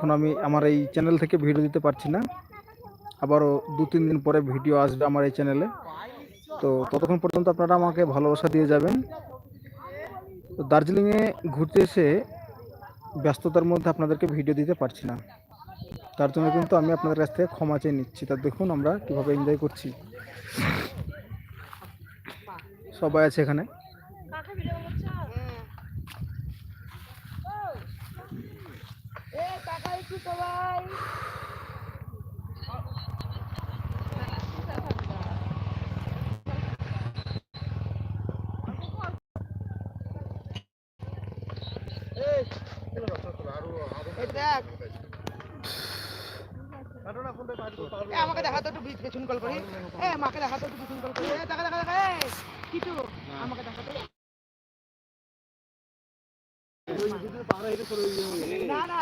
এখন আমি আমার এই চ্যানেল থেকে ভিডিও দিতে পারছি না। আবারও দু, তিন দিন পরে ভিডিও আসবে আমার এই চ্যানেলে তো ততক্ষণ পর্যন্ত আপনারা আমাকে ভালোবাসা দিয়ে যাবেন। তো দার্জিলিংয়ে ঘুরতে এসে ব্যস্ততার মধ্যে আপনাদেরকে ভিডিও দিতে পারছি না। তার জন্য কিন্তু আমি আপনাদের কাছ থেকে ক্ষমা চেয়ে নিচ্ছি। তা দেখুন আমরা কীভাবে এনজয় করছি। সবাই আছে এখানে। এ, আমাকে দেখা তো একটু পেছন কল করি। এ আমাকে দেখা তো একটু পিছন কল করি। দেখা দেখা দেখা কিছু আমাকে দেখা তো না না